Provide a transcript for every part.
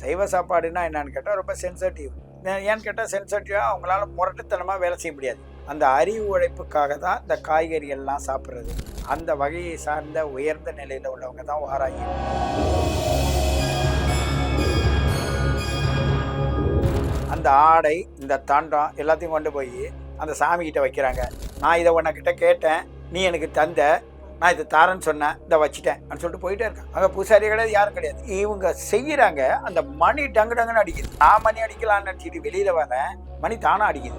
சைவ சாப்பாடுனா என்னன்னு கேட்டால் ரொம்ப சென்சிட்டிவ் ஏன்னு கேட்டால் சென்சிட்டிவாக அவங்களால முரட்டுத்தனமாக வேலை செய்ய முடியாது. அந்த அறிவு உழைப்புக்காக தான் இந்த காய்கறிகள்லாம் சாப்பிட்றது. அந்த வகையை சார்ந்த உயர்ந்த நிலையில் உள்ளவங்க தான் வாராகி அந்த ஆடை இந்த தாண்டம் எல்லாத்தையும் கொண்டு போய் அந்த சாமிக்கிட்ட வைக்கிறாங்க. நான் இதை உன்கிட்ட கேட்டேன். நீ எனக்கு தந்த நான் இதை தாரேன்னு சொன்னேன் இதை வச்சுட்டேன் அப்படின்னு சொல்லிட்டு போயிட்டே இருக்கேன் அங்கே பூசாரி கிடையாது யாரும் கிடையாது. இவங்க செய்கிறாங்க அந்த மணி டங்கு டங்குன்னு அடிக்குது. நான் மணி அடிக்கலாம்னு நினச்சிட்டு வெளியில வரேன் மணி தானாக அடிக்குது.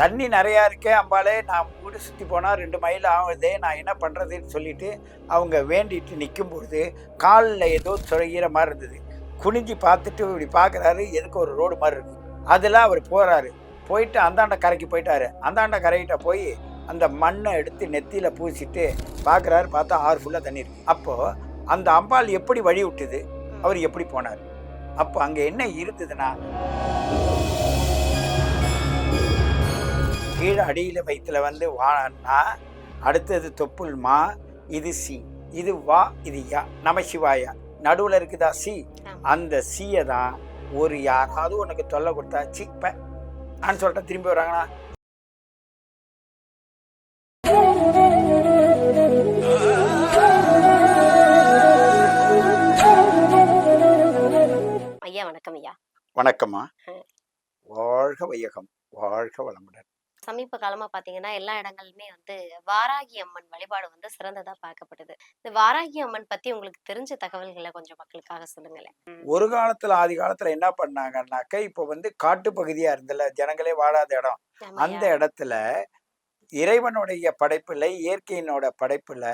தண்ணி நிறையா இருக்கே அம்பாலே நான் வீடு சுற்றி போனால் ரெண்டு மைல் ஆகுதே நான் என்ன பண்ணுறதுன்னு சொல்லிட்டு அவங்க வேண்டிட்டு நிற்கும் பொழுது காலில் ஏதோ சுழகிற மாதிரி இருந்தது. குனிஞ்சு பார்த்துட்டு இப்படி பார்க்குறாரு எதுக்கு ஒரு ரோடு மாதிரி இருக்குது அதெல்லாம் அவர் போகிறாரு போயிட்டு அந்தாண்ட கரைக்கு போயிட்டாரு. அந்தாண்ட கரைக்கிட்ட போய் அந்த மண்ணை எடுத்து நெத்தியில் பூசிட்டு பார்க்குறாரு பார்த்தா ஆறு ஃபுல்லாக தண்ணி இருக்கு அப்போது அந்த அம்பாள் எப்படி வழி விட்டுது? அவர் எப்படி போனார்? அப்போ அங்கே என்ன இருந்ததுன்னா கீழே அடியில் வயிற்றுல வந்து வானா அடுத்தது தொப்புள் மா இது சி. இது வா இது யா. நமசிவாயா நடுவில் இருக்குதா சி. அந்த சியை தான் ஒரு யாராவது உனக்கு தொல்லை கொடுத்தா சிப்ப நான் சொல்லிட்டேன் திரும்பி வராங்களா ஐயா வணக்கம் ஐயா. வணக்கம்மா. வாழ்க வையகம் வாழ்க வளமுடன். சமீப காலமா பாத்தீங்கன்னா எல்லா இடங்கள்லுமே வந்து வாராகி அம்மன் வழிபாடு வந்து சிறந்ததா பார்க்கப்படுது இந்த வாராகி அம்மன் பத்தி உங்களுக்கு தெரிஞ்ச தகவல்களை கொஞ்சம் மக்களுக்காக சொல்லுங்களேன். ஒரு காலத்துல ஆதி காலத்துல என்ன பண்ணாங்கன்னாக்க இப்போ வந்து காட்டு பகுதியா இருந்தல ஜனங்களே வாழாத இடம். அந்த. இடத்துல இறைவனுடைய படைப்புல இயற்கையினோட படைப்புல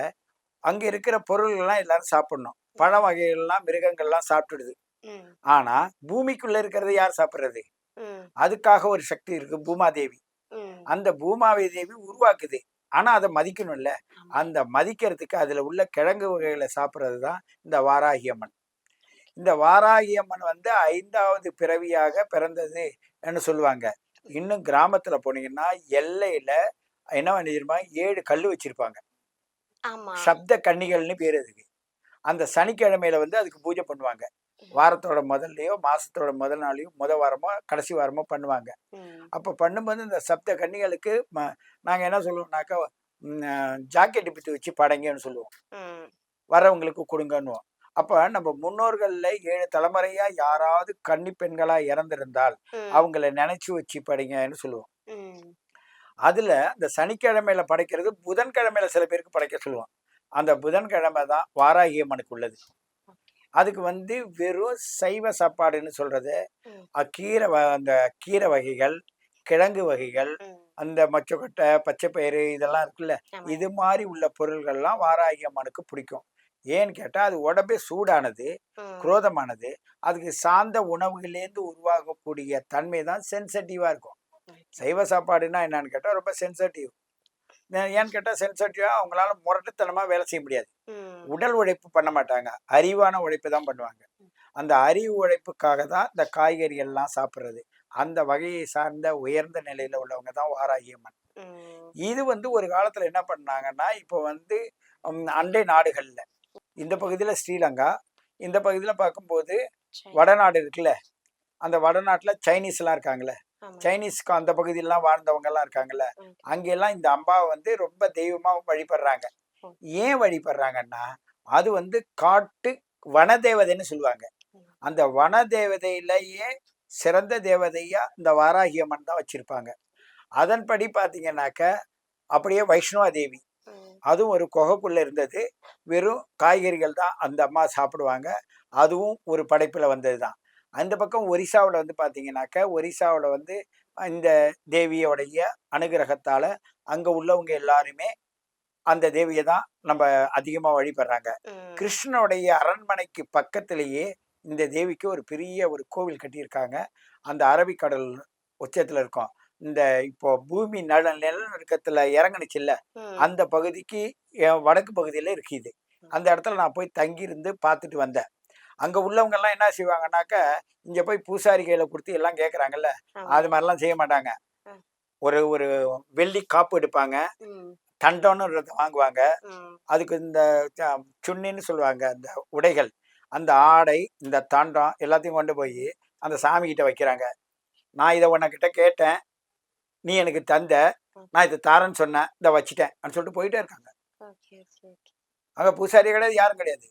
அங்க இருக்கிற பொருள்கள்லாம் எல்லாரும் சாப்பிடணும். பழ வகைகள்லாம் மிருகங்கள்லாம் சாப்பிட்டுடுது. ஆனா பூமிக்குள்ள இருக்கிறது யார் சாப்பிடுறது? அதுக்காக ஒரு சக்தி இருக்கு பூமாதேவி. அந்த பூமாவி தேவி உருவாக்குது. ஆனா அதை மதிக்கணும்ல. அந்த மதிக்கிறதுக்கு அதுல உள்ள கிழங்கு வகைகளை சாப்பிட்றது தான் இந்த வாராகி அம்மன் இந்த வாராகி அம்மன் வந்து ஐந்தாவது பிறவியாக பிறந்தது சொல்லுவாங்க. இன்னும் கிராமத்துல போனீங்கன்னா எல்லையில என்ன பண்ணிருமா ஏழு கல் வச்சிருப்பாங்க. சப்த கன்னிகள்னு பேர் அதுக்கு. அந்த சனிக்கிழமையில வந்து அதுக்கு பூஜை பண்ணுவாங்க. வாரத்தோட முதல்லையோ மாசத்தோட முதல் நாளையோ முத வாரமோ கடைசி வாரமோ பண்ணுவாங்க. அப்போ பண்ணும்போது இந்த சப்த கன்னிகளுக்கு ம நாங்கள் என்ன சொல்லுவோம்னாக்கா ஜாக்கெட் பித்து வச்சு படைங்கன்னு சொல்லுவோம். வரவங்களுக்கு கொடுங்கன்னுவோம். அப்போ நம்ம முன்னோர்களில் ஏழு தலைமுறையா யாராவது கன்னி பெண்களா இறந்திருந்தால் அவங்கள நினைச்சு வச்சு படைங்கன்னு சொல்லுவோம். அதுல இந்த சனிக்கிழமையில படைக்கிறது புதன்கிழமையில சில பேருக்கு படைக்க சொல்லுவோம். அந்த புதன்கிழமை தான் வாராகி அம்மனுக்கு உள்ளது. அதுக்கு வந்து வெறும் சைவ சாப்பாடுன்னு சொல்றது. கீரை அந்த கீரை வகைகள் கிழங்கு வகைகள். அந்த மொச்சக்கொட்டை பச்சைப்பயிறு இதெல்லாம் இருக்குல்ல. இது மாதிரி உள்ள பொருள்கள்லாம் வாராகி அம்மனுக்கு பிடிக்கும். ஏன்னு கேட்டால் அது உடம்பே சூடானது குரோதமானது அதுக்கு சார்ந்த உணவுகளிலேருந்து உருவாகக்கூடிய தன்மை தான் சென்சிட்டிவாக இருக்கும். சைவ சாப்பாடுன்னா என்னன்னு கேட்டால் ரொம்ப சென்சிட்டிவ். ஏன்னு கேட்டால் சென்சிட்டிவாக அவங்களால முரட்டுத்தனமாக வேலை செய்ய முடியாது. உடல் உழைப்பு பண்ண மாட்டாங்க. அறிவான உழைப்பு தான் பண்ணுவாங்க. அந்த அறிவு உழைப்புக்காக தான் இந்த காய்கறிகள்லாம் சாப்பிட்றது. அந்த வகையை சார்ந்த உயர்ந்த நிலையில் உள்ளவங்க தான் வாராகி அம்மன் ம். இது வந்து ஒரு காலத்துல என்ன பண்ணாங்கன்னா இப்போ வந்து அண்டை நாடுகள்ல. இந்த பகுதியில ஸ்ரீலங்கா இந்த பகுதியில பார்க்கும்போது. வடநாடு இருக்குல்ல? அந்த வடநாட்டுல சைனீஸ் எல்லாம் இருக்காங்கல்ல? ஆமா. சைனீஸ்க்கு அந்த பகுதியிலலாம் வாழ்ந்தவங்க எல்லாம் இருக்காங்கல்ல. அங்கெல்லாம் இந்த அம்பாவை வந்து ரொம்ப தெய்வமா வழிபடுறாங்க. ஏன் வழிபடுறாங்கன்னா அது வந்து காட்டு வனதேவதைன்னு சொல்லுவாங்க. ம். அந்த வனதேவதையிலேயே சிறந்த தேவதையா இந்த வாராகி அம்மன் தான் வச்சிருப்பாங்க. அதன்படி பார்த்தீங்கன்னாக்க அப்படியே வைஷ்ணவா தேவி அதுவும் ஒரு குகைக்குள்ள இருந்தது. வெறும் காய்கறிகள் தான் அந்த அம்மா சாப்பிடுவாங்க. அதுவும் ஒரு படைப்பில் வந்தது தான் அந்த பக்கம் ஒரிசாவில் வந்து பார்த்தீங்கன்னாக்க ஒரிசாவில் வந்து இந்த தேவியோடைய அனுகிரகத்தால் அங்கே உள்ளவங்க எல்லாருமே அந்த தேவியை தான் நம்ம அதிகமாக வழிபடுறாங்க. கிருஷ்ணனுடைய அரண்மனைக்கு பக்கத்திலேயே இந்த தேவிக்கு ஒரு பெரிய ஒரு கோவில் கட்டியிருக்காங்க. அந்த அரபிக்கடல் உச்சத்தில் இருக்கும். இந்த இப்போ பூமி நல நிலநடுக்கத்தில் இறங்குனுச்சுல்ல ம். அந்த பகுதிக்கு வடக்கு பகுதியில் இருக்குது அந்த இடத்துல நான் போய் தங்கியிருந்து பார்த்துட்டு வந்தேன். அங்கே உள்ளவங்க எல்லாம் என்ன செய்வாங்கன்னாக்க இங்கே போய் பூசாரி கையில கொடுத்து எல்லாம் கேட்குறாங்கல்ல. அது மாதிரிலாம் செய்ய மாட்டாங்க. ஒரு ஒரு வெள்ளி காப்பு எடுப்பாங்க தண்டம்னு வாங்குவாங்க. அதுக்கு இந்த சுண்ணின்னு சொல்லுவாங்க அந்த உடைகள் அந்த ஆடை இந்த தண்டம் எல்லாத்தையும் கொண்டு போய் அந்த சாமி கிட்ட வைக்கிறாங்க நான் இதை உன்கிட்ட கேட்டேன் நீ எனக்கு தந்த நான் இதை தாரேன்னு சொன்னேன் இதை வச்சிட்டேன் அப்படின்னு சொல்லிட்டு போயிட்டே இருக்காங்க. அங்கே பூசாரி கிடையாது யாரும் கிடையாது.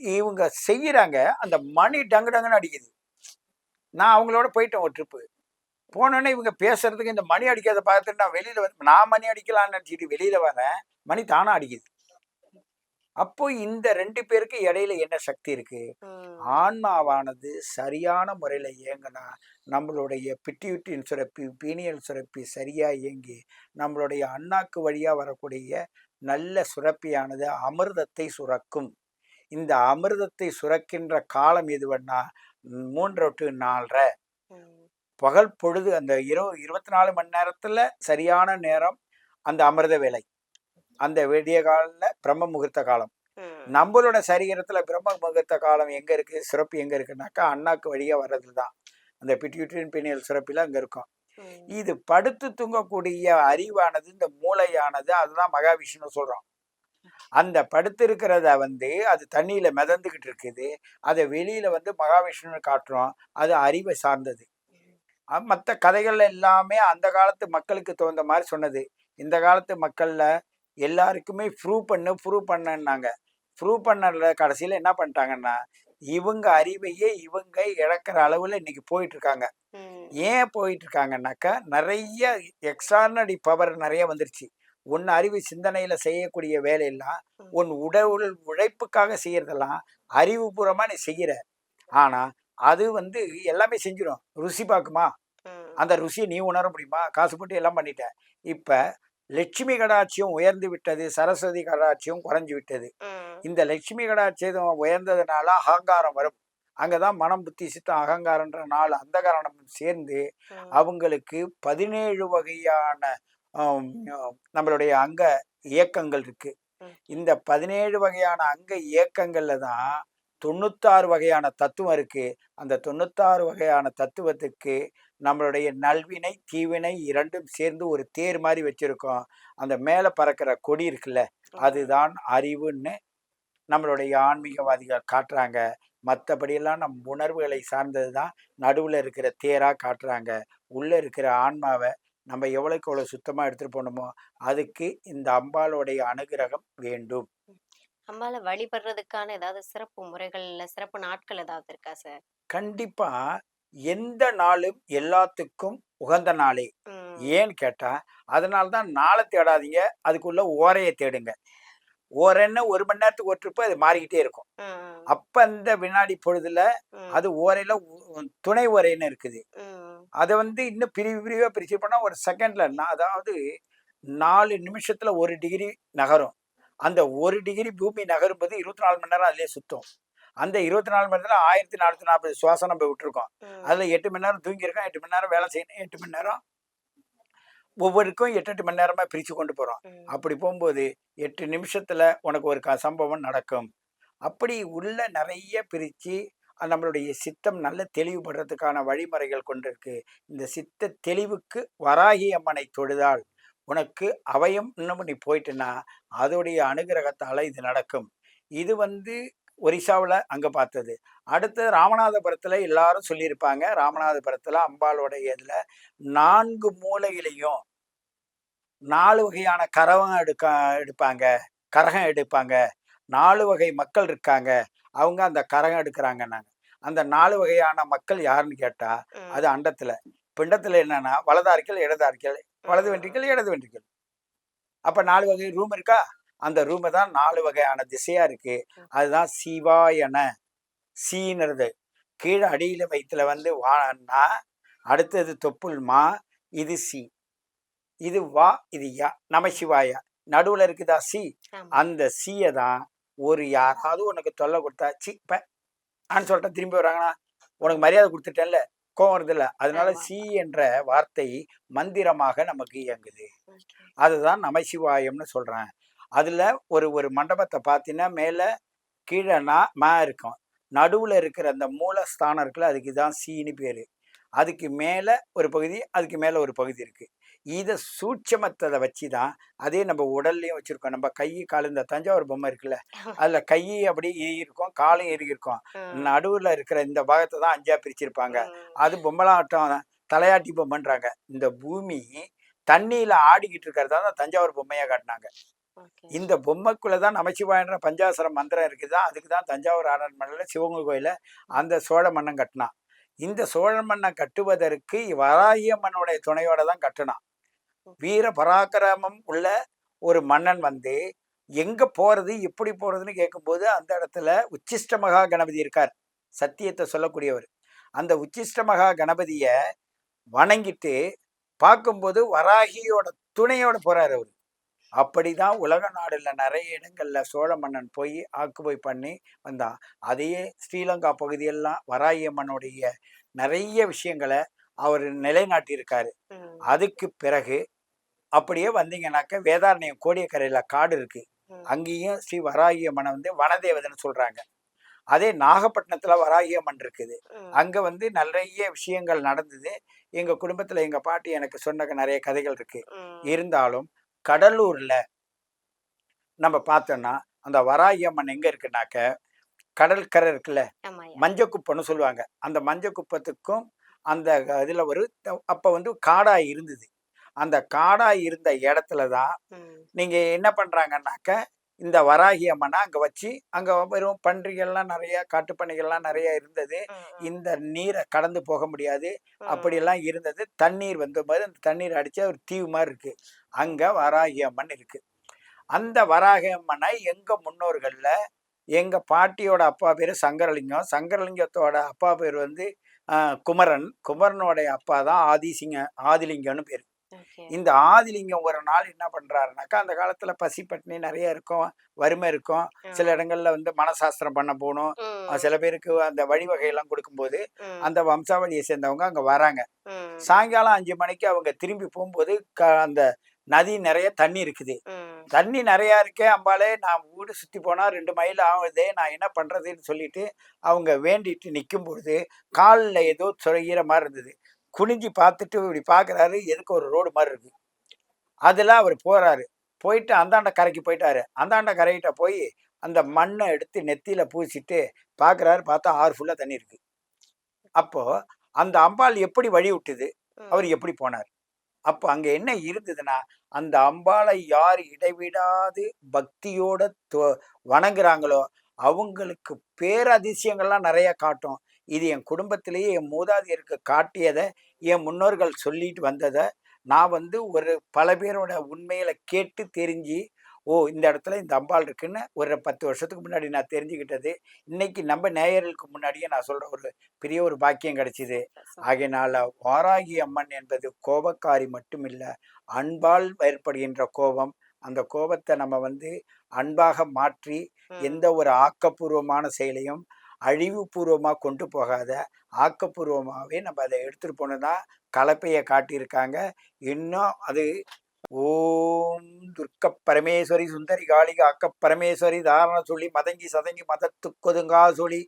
இவங்க செய்யறாங்க அந்த மணி டங்கு டங்குன்னு அடிக்குது. நான் அவங்களோட போயிட்டேன் ஒரு ட்ரிப்பு போனோடனே இவங்க பேசுறதுக்கு இந்த மணி அடிக்கிறத பார்த்துட்டு நான் வெளியில வந்து நான் மணி அடிக்கலாம்னு நினச்சிட்டு வெளியில வரேன் மணி தானா அடிக்குது. அப்போ இந்த ரெண்டு பேருக்கு இடையில என்ன சக்தி இருக்கு. ஆன்மாவானது சரியான முறையில் இயங்கினா நம்மளுடைய பிட்டியூட்டின் சுரப்பி பீனியல் சுரப்பி சரியா இயங்கி நம்மளுடைய அண்ணாக்கு வழியா வரக்கூடிய நல்ல சுரப்பியானது அமிர்தத்தை சுரக்கும். இந்த அமிர்தத்தை சுரக்கின்ற காலம் எதுவன்னா மூன்று டு நாலரை. பகல் பொழுது அந்த இரவு இருபத்தி நாலு மணி நேரத்துல சரியான நேரம் அந்த அமிர்த வேலை அந்த விடிய காலில் பிரம்ம முகூர்த்த காலம். நம்மளோட சரீரத்துல பிரம்ம முகூர்த்த காலம் எங்க இருக்கு? சிறப்பு எங்க இருக்குனாக்கா அண்ணாக்கு வழியா வர்றது தான் அந்த பிட்யூட்ரின் பினியல் சுரப்பில அங்க இருக்கும். இது படுத்து தூங்கக்கூடிய அறிவானது இந்த மூளையானது அதுதான் மகாவிஷ்ணு சொல்றோம். அந்த படுத்து இருக்கிறத வந்து அது தண்ணியில மிதந்துகிட்டு இருக்குது. அதை வெளியில வந்து மகாவிஷ்ணு காட்டுறோம். அது அறிவை சார்ந்தது. மற்ற கதைகள்ல எல்லாமே அந்த காலத்து மக்களுக்கு தகுந்த மாதிரி சொன்னது. இந்த காலத்து மக்கள்ல எல்லாருக்குமே ப்ரூவ் பண்ணு ப்ரூவ் பண்ணாங்க ப்ரூவ் பண்ணல கடைசியில என்ன பண்ணிட்டாங்கன்னா இவங்க அறிவையே இவங்க இழக்கிற அளவுல இன்னைக்கு போயிட்டு இருக்காங்க. ஏன் போயிட்டு இருக்காங்கன்னாக்கா நிறைய எக்ஸ்ட்ரானரி பவர் நிறைய வந்துருச்சு. உன் அறிவு சிந்தனையில செய்யக்கூடிய வேலையெல்லாம். உன் உடல் உழைப்புக்காக செய்யறதெல்லாம் அறிவுபூர்வமா நீ செய்யற ஆனா அது வந்து எல்லாமே செஞ்சிடும் ருசி பார்க்குமா. அந்த ருசியை நீ உணர முடியுமா காசு போட்டு எல்லாம் பண்ணிட்ட இப்ப லட்சுமி கடாட்சியம் உயர்ந்து விட்டது சரஸ்வதி கடாட்சியம் குறைஞ்சு விட்டது. இந்த லட்சுமி கடாட்சியம் உயர்ந்ததுனால அகங்காரம் வரும் அங்கதான் மனம் புத்தி சித்தம் அகங்காரன்ற நாலு அந்த காரணம் சேர்ந்து. அவங்களுக்கு பதினேழு வகையான நம்மளுடைய அங்க இயக்கங்கள் இருக்கு. இந்த பதினேழு வகையான அங்க இயக்கங்கள்ல தான் தொண்ணூத்தாறு வகையான தத்துவம் இருக்கு. அந்த தொண்ணூத்தாறு வகையான தத்துவத்துக்கு நம்மளுடைய நல்வினை தீவினை இரண்டும் சேர்ந்து ஒரு தேர் மாதிரி வச்சிருக்கோம். அந்த மேலே பறக்கிற கொடி இருக்குல்ல அதுதான் அறிவுன்னு நம்மளுடைய ஆன்மீகவாதிகள் காட்டுறாங்க. மற்றபடியெல்லாம் நம் உணர்வுகளை சார்ந்தது தான் நடுவில் இருக்கிற தேராக காட்டுறாங்க. உள்ளே இருக்கிற ஆன்மாவை நம்ம எவ்வளோக்கு எவ்வளோ சுத்தமாக எடுத்துகிட்டு போகணுமோ அதுக்கு இந்த அம்பாளுடைய அனுகிரகம் வேண்டும் அம்பால வழிபடுறதுக்கான ஏதாவது சிறப்பு முறைகள் இல்ல சிறப்பு நாட்கள் ஏதாவது இருக்கா சார் கண்டிப்பாக எந்த நாளும் எல்லாத்துக்கும் உகந்த நாளே. ஏன்னு கேட்டால் அதனால தான் நாளை தேடாதீங்க அதுக்குள்ள ஓரையை தேடுங்க ஓரைன்னு ஒரு மணி நேரத்துக்கு ஒரு ட்ரிப்பு அது மாறிக்கிட்டே இருக்கும். அப்போ அந்த வினாடி பொழுதுல. அது ஓரையில் துணை ஓரைன்னு இருக்குது. அதை வந்து இன்னும் பிரிவு பிரிவாக பிரிச்சு பண்ணால் ஒரு செகண்ட்ல அதாவது நாலு நிமிஷத்துல ஒரு டிகிரி நகரும். அந்த ஒரு டிகிரி பூமி நகரும் போது இருபத்தி நாலு மணி நேரம் அதுலேயே சுத்தும். அந்த இருபத்தி நாலு மணி நேரத்தில் ஆயிரத்தி நானூற்றி நாற்பது சுவாசம் நம்ம விட்டுருக்கோம். அதில் எட்டு மணி நேரம் தூங்கியிருக்கோம் எட்டு மணி நேரம் வேலை செய்யணும் எட்டு மணி நேரம் ஒவ்வொருக்கும் எட்டு எட்டு மணி நேரமாக பிரித்து கொண்டு போகிறோம். அப்படி போகும்போது எட்டு நிமிஷத்துல உனக்கு ஒரு க- சம்பவம் நடக்கும். அப்படி உள்ள நிறைய பிரித்து நம்மளுடைய சித்தம் நல்ல தெளிவுபடுறதுக்கான வழிமுறைகள் கொண்டிருக்கு. இந்த சித்த தெளிவுக்கு வராகி அம்மனை தொழுதால் உனக்கு அவயம் இன்னும் நீ போயிட்டுன்னா அதோடைய அனுகிரகத்தால் இது நடக்கும். இது வந்து ஒரிசாவில் அங்கே பார்த்தது. அடுத்து ராமநாதபுரத்தில் எல்லாரும் சொல்லியிருப்பாங்க. ராமநாதபுரத்தில் அம்பாளுடைய இதில் நான்கு மூலையிலையும் நாலு வகையான கரகம் எடுக்க எடுப்பாங்க. கரகம் எடுப்பாங்க. நாலு வகை மக்கள் இருக்காங்க. அவங்க அந்த கரகம் எடுக்கிறாங்க நாங்கள் அந்த நாலு வகையான மக்கள் யாருன்னு கேட்டா. அது அண்டத்துல. பிண்டத்துல என்னன்னா வலதாரிக்கல் இடதாரிக்கல் வலது வென்றிக்கல் இடது வென்றிக்கல் அப்ப நாலு வகை ரூம் இருக்கா? அந்த ரூம் தான் நாலு வகையான திசையா இருக்கு. அதுதான் சிவாயன. சீனறது. கீழே அடியில வயிற்றுல வந்து வானா அடுத்தது தொப்புள் மா இது சி. இது வா இது யா. நமசிவாயா நடுவுல இருக்குதா சி. அந்த சீயை தான் ஒரு யாராவது உனக்கு தொல்லை கொடுத்தா சி ப ஆன்னு சொல்லிட்டு திரும்பி வராங்கன்னா உனக்கு மரியாதை கொடுத்துட்டேன்ல கோவம் வருதுல்ல அதனால ஆமா. சி என்ற வார்த்தை மந்திரமாக நமக்கு இயங்குது. அதுதான் நமசிவாயம்னு சொல்றேன் அதுல ஒரு ஒரு மண்டபத்தை பார்த்தீங்கன்னா மேல கீழே நா மா இருக்கும். நடுவுல இருக்கிற அந்த மூலஸ்தானம் இருக்குல்ல அதுக்கு தான் சீனு பேரு. அதுக்கு மேல ஒரு பகுதி அதுக்கு மேல ஒரு பகுதி இருக்கு. இதை சூட்சமத்ததை வச்சு தான் அதே நம்ம உடல்லையும் வச்சுருக்கோம். நம்ம கை கால் இந்த தஞ்சாவூர் பொம்மை இருக்குல்ல அதில் கை அப்படி இறுகி இருக்கும் காலும் இறுகி இருக்கும். நடுவில் இருக்கிற இந்த பாகத்தை தான் அஞ்சா பிரிச்சிருப்பாங்க. அது பொம்மலாட்டம் தலையாட்டி பொம்மைன்றாங்க. இந்த பூமி தண்ணியில் ஆடிக்கிட்டு இருக்கிறதா தான் தஞ்சாவூர் பொம்மையாக காட்டினாங்க. இந்த பொம்மைக்குள்ள தான் நமச்சிவாயன்ற பஞ்சாசர மந்திரம் இருக்குதா. அதுக்கு தான் தஞ்சாவூர் அரண்மனையில் சிவங்க கோயில அந்த சோழ மன்னன் கட்டினான். இந்த சோழ மன்னன் கட்டுவதற்கு வராகியம்மனுடைய துணையோட தான் கட்டினான். வீர பராக்கிரமம் உள்ள ஒரு மன்னன் வந்து எங்க போறது எப்படி போறதுன்னு கேட்கும்போது அந்த இடத்துல உச்சிஷ்ட மகா கணபதி இருக்கார். சத்தியத்தை சொல்லக்கூடியவர். அந்த உச்சிஷ்ட மகா கணபதிய வணங்கிட்டு பார்க்கும்போது வராகியோட துணையோட போறாரு அவர். அப்படிதான் உலக நாடுல நிறைய இடங்கள்ல சோழ மன்னன் போய் ஆக்குபை பண்ணி வந்தான். அதையே ஸ்ரீலங்கா பகுதியெல்லாம் வராகியம்மனுடைய நிறைய விஷயங்களை அவர் நிலைநாட்டியிருக்காரு. அதுக்கு பிறகு அப்படியே வந்தீங்கன்னாக்க வேதாரண்யம் கோடியக்கரையில காடு இருக்கு ம். அங்கேயும் ஸ்ரீ வராகியம்மனை வந்து வனதேவதைன்னு சொல்றாங்க அதே நாகப்பட்டினத்துல வராகியம்மன் இருக்குது ம். அங்க வந்து நிறைய விஷயங்கள் நடந்தது எங்க குடும்பத்துல எங்க பாட்டி எனக்கு சொன்ன நிறைய கதைகள் இருக்கு ம். இருந்தாலும் கடலூர்ல நம்ம பார்த்தோம்னா அந்த வராகியம்மன் எங்க இருக்குனாக்க கடற்கரை இருக்குல்ல. மஞ்சக்குப்பம்னு சொல்லுவாங்க அந்த மஞ்சக்குப்பத்துக்கும் அந்த இதுல ஒரு அப்ப வந்து காடாய் இருந்தது அந்த காடாய் இருந்த இடத்துல தான் நீங்க என்ன பண்றாங்கன்னாக்க இந்த வராகி அம்மனை அங்க வச்சு அங்க வெறும் பன்றிகள்லாம் நிறைய காட்டுப்பன்றிகள்லாம் நிறைய இருந்தது. இந்த நீரை கடந்து போக முடியாது. அப்படியெல்லாம் இருந்தது. தண்ணீர் வந்தபோது அந்த தண்ணீர் அடிச்ச ஒரு தீவு மாதிரி இருக்கு. அங்க வராகி அம்மன் இருக்கு. அந்த வராகி அம்மனை எங்க முன்னோர்கள்ல எங்க பாட்டியோட அப்பா பேரு சங்கரலிங்கம். சங்கரலிங்கத்தோட அப்பா பேர் வந்து குமரன். குமரனோடைய அப்பா தான் ஆதிசிங்க ஆதிலிங்கம்னு பேர். இந்த ஆதிலிங்கம் ஒரு நாள் என்ன பண்றாருனாக்கா அந்த காலத்துல பசி பட்டினி நிறைய இருக்கும் வறுமை இருக்கும். சில இடங்கள்ல வந்து மனசாஸ்திரம் பண்ண போகணும். சில பேருக்கு அந்த வழிவகையெல்லாம் கொடுக்கும்போது அந்த வம்சாவளியை சேர்ந்தவங்க அங்க வராங்க. சாயங்காலம் அஞ்சு மணிக்கு அவங்க திரும்பி போகும்போது க அந்த நதி நிறைய தண்ணி இருக்குது. தண்ணி நிறையா இருக்கே அம்பாலே நான் வீடு சுற்றி போனால் ரெண்டு மைல் ஆகுதே நான் என்ன பண்ணுறதுன்னு சொல்லிட்டு அவங்க வேண்டிட்டு நிற்கும் பொழுது காலில் ஏதோ சுரைகிற மாதிரி இருந்தது. குனிஞ்சு பார்த்துட்டு இப்படி பார்க்குறாரு. எதுக்கு ஒரு ரோடு மாதிரி இருக்கு. அதில் அவர் போகிறாரு போயிட்டு அந்தாண்ட கரைக்கு போயிட்டாரு. அந்தாண்ட கரைகிட்ட போய் அந்த மண்ணை எடுத்து நெத்தியில் பூசிட்டு பார்க்குறாரு பார்த்தா ஆறு ஃபுல்லாக தண்ணி இருக்கு. அப்போது அந்த அம்பாள் எப்படி வழி விட்டுது. அவர் எப்படி போனார்? அப்போ அங்க என்ன இருந்ததுன்னா அந்த அம்பாளை யார் இடைவிடாது பக்தியோட தொ- வணங்குறாங்களோ அவங்களுக்கு பேரதிசயங்கள்லாம் நிறைய காட்டும். இது என் குடும்பத்திலேயே என் மூதாதையருக்கு காட்டியதை என் முன்னோர்கள் சொல்லிட்டு வந்ததை நான் வந்து ஒரு பல பேரோட உண்மையில கேட்டு தெரிஞ்சு ஓ இந்த இடத்துல இந்த அம்பாள் இருக்குன்னு ஒரு பத்து வருஷத்துக்கு முன்னாடி நான் தெரிஞ்சுக்கிட்டது. இன்னைக்கு நம்ம நேயர்களுக்கு முன்னாடியே நான் சொல்ற ஒரு பெரிய ஒரு பாக்கியம் கிடைச்சிது. ஆகையினால வாராகி அம்மன் என்பது கோபக்காரி மட்டுமில்ல அன்பால் ஏற்படுகின்ற கோபம். அந்த கோபத்தை நம்ம வந்து அன்பாக மாற்றி எந்த ஒரு ஆக்கப்பூர்வமான செயலையும் அழிவுபூர்வமாக கொண்டு போகாத ஆக்கப்பூர்வமாகவே நம்ம அதை எடுத்துகிட்டு போனதா கலப்பையை காட்டியிருக்காங்க. இன்னும் அது ஓம் துர்க்க பரமேஸ்வரி சுந்தரி காளிக அக்க பரமேஸ்வரி தாரண சொல்லி மதங்கி சதங்கி மதத்துக்கொதுங்கா சொல்லி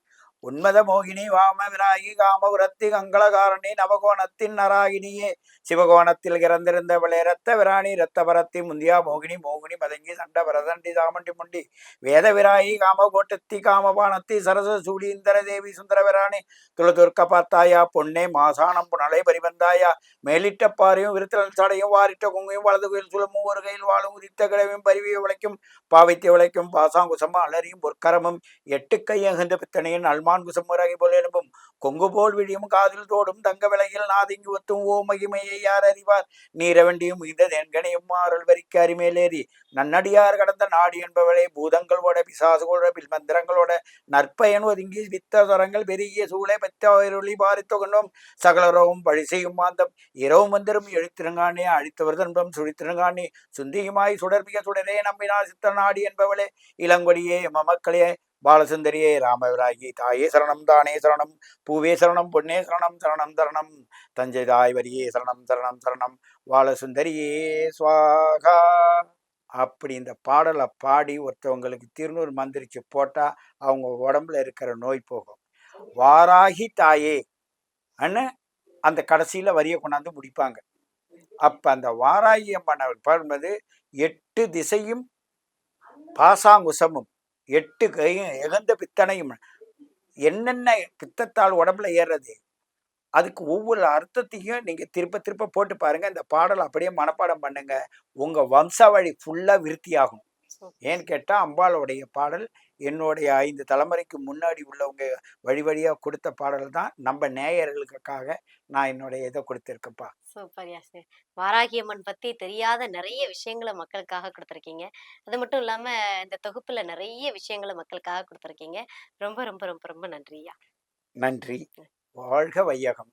உன்மத மோகினி வாம விராகி காமபுரத்தி கங்களகாரணி நவகோணத்தின் நராகினியே. சிவகோணத்தில் இறந்திருந்தவளே ரத்த விராணி ரத்த பரத்தி முந்தியா மோகினி மோகினி மதங்கி சண்ட பரதண்டி சாமண்டி முண்டி வேத விராயி காமகோட்டத்தி காமபானத்தி சரச சூடீந்தர தேவி சுந்தர விராணி துளதுர்க்க பார்த்தாயா பொன்னே மாசானம் புனலை பரிவந்தாயா மேலிட்ட பாறையும் விருத்தலன் சடையும் வாரிட்ட குங்கையும் வலது கோயில் சுழமும் ஒரு கையில் வாழும் உரித்த கிழவையும் பரிவியை உழைக்கும் பாவைத்தை உழைக்கும் பாசாங்குசமும் அலறியும் பொற்கரமும் எட்டு கையகந்த பித்தனையின் அல்மான் குசமுறாகி போல் எழும்பும். கொங்கு போல் விழியும் காதில் தோடும் தங்க விலையில் நாதிங்கு ஒத்தும் ஓ மகிமையை யார் அறிவார்? நீரவண்டியும் இந்த தென்கனையும் ஆறல் வரிக்கு அருமேலேறி. நன்னடியார் கடந்த நாடு என்பவளே பூதங்களோட பிசாசுகளோட பில்மந்திரங்களோட நற்பயன் ஒதுங்கி வித்தரங்கள் பெருகிய சூளை பத்தாயிரொளி பாரித்தொகனும் சகலரவும் பழி செய்யும் மாந்தம். இரவு மந்திரம் எழுத்திருங்கானே அழித்தவர் தன்பம் சுழித்திருங்கானே. சுந்தியுமாய் சுடர்மிக சுடரே நம்பினார் சித்த நாடி என்பவளே. இளங்கொடியே மமக்களே பாலசுந்தரியே ராமவிராகி தாயே சரணம் தானே சரணம் பூவே சரணம் பொன்னே சரணம் சரணம் தரணம் தஞ்சை தாய் வரியே சரணம் சரணம் சரணம் பாலசுந்தரியே சுவாகா. அப்படி இந்த பாடலை பாடி ஒருத்தவங்களுக்கு திருநூறு மந்திரிச்சு போட்டால் அவங்க உடம்புல இருக்கிற நோய் போகும். வாராகி தாயே அன்னு அந்த கடைசியில் வரியை கொண்டாந்து முடிப்பாங்க. அப்போ அந்த வாராகி அம்மன் பாடும்போது எட்டு திசையும் பாசாங்குசமும் எட்டு கையும் எகந்த பித்தனையும். என்னென்ன பித்தத்தால் உடம்புல ஏறுறது? அதுக்கு ஒவ்வொரு அர்த்தத்தையும் நீங்க திருப்ப திருப்ப போட்டு பாருங்க. இந்த பாடல் அப்படியே மனப்பாடம் பண்ணுங்க. உங்க வம்சாவழி ஃபுல்லா விருத்தியாகும். ஏன்னு கேட்டா அம்பாளுடைய பாடல் என்னுடைய ஐந்து தலைமுறைக்கு முன்னாடி உள்ளவங்க வழி வழியா கொடுத்த பாடல் தான் நம்ம நேயர்களுக்காக நான் என்னுடைய இதை கொடுத்துருக்கேன்ப்பா. சூப்பர் யாசு வாராகி அம்மன் பத்தி தெரியாத நிறைய விஷயங்களை மக்களுக்காக கொடுத்துருக்கீங்க. அது மட்டும் இல்லாம இந்த தொகுப்புல நிறைய விஷயங்களை மக்களுக்காக கொடுத்துருக்கீங்க. ரொம்ப ரொம்ப ரொம்ப ரொம்ப நன்றியா நன்றி. வாழ்க வையகம்.